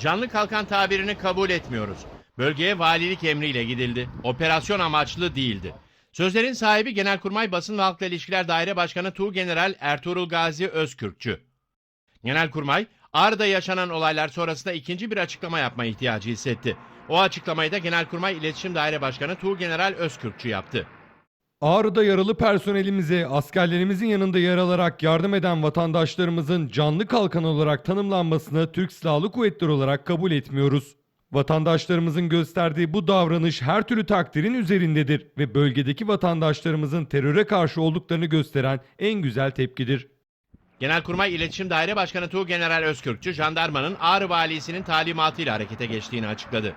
Canlı kalkan tabirini kabul etmiyoruz. Bölgeye valilik emriyle gidildi. Operasyon amaçlı değildi. Sözlerin sahibi Genelkurmay Basın ve Halkla İlişkiler Daire Başkanı Tuğgeneral Ertuğrul Gazi Özkürkçü. Genelkurmay, Ağrı'da yaşanan olaylar sonrasında ikinci bir açıklama yapma ihtiyacı hissetti. O açıklamayı da Genelkurmay İletişim Daire Başkanı Tuğgeneral Özkürkçü yaptı. Ağrı'da yaralı personelimize askerlerimizin yanında yer alarak yardım eden vatandaşlarımızın canlı kalkan olarak tanımlanmasını Türk Silahlı Kuvvetleri olarak kabul etmiyoruz. Vatandaşlarımızın gösterdiği bu davranış her türlü takdirin üzerindedir ve bölgedeki vatandaşlarımızın teröre karşı olduklarını gösteren en güzel tepkidir. Genelkurmay İletişim Daire Başkanı Tuğgeneral Özkürkçü, jandarmanın Ağrı Valisi'nin talimatıyla harekete geçtiğini açıkladı.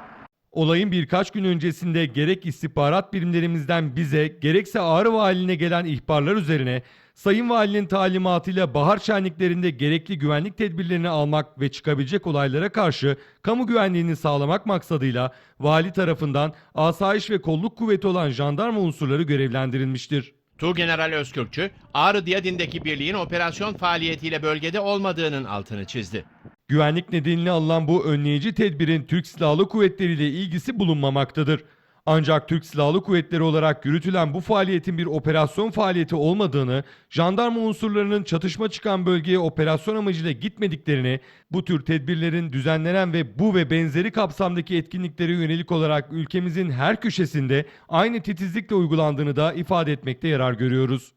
Olayın birkaç gün öncesinde gerek istihbarat birimlerimizden bize gerekse Ağrı Valiliğine gelen ihbarlar üzerine Sayın Valinin talimatıyla bahar şenliklerinde gerekli güvenlik tedbirlerini almak ve çıkabilecek olaylara karşı kamu güvenliğini sağlamak maksadıyla vali tarafından asayiş ve kolluk kuvveti olan jandarma unsurları görevlendirilmiştir. Tuğgeneral Özkürkçü, Ağrı Diyadin'deki birliğin operasyon faaliyetiyle bölgede olmadığının altını çizdi. Güvenlik nedeniyle alınan bu önleyici tedbirin Türk Silahlı Kuvvetleri ile ilgisi bulunmamaktadır. Ancak Türk Silahlı Kuvvetleri olarak yürütülen bu faaliyetin bir operasyon faaliyeti olmadığını, jandarma unsurlarının çatışma çıkan bölgeye operasyon amacıyla gitmediklerini, bu tür tedbirlerin düzenlenen ve bu ve benzeri kapsamdaki etkinliklere yönelik olarak ülkemizin her köşesinde aynı titizlikle uygulandığını da ifade etmekte yarar görüyoruz.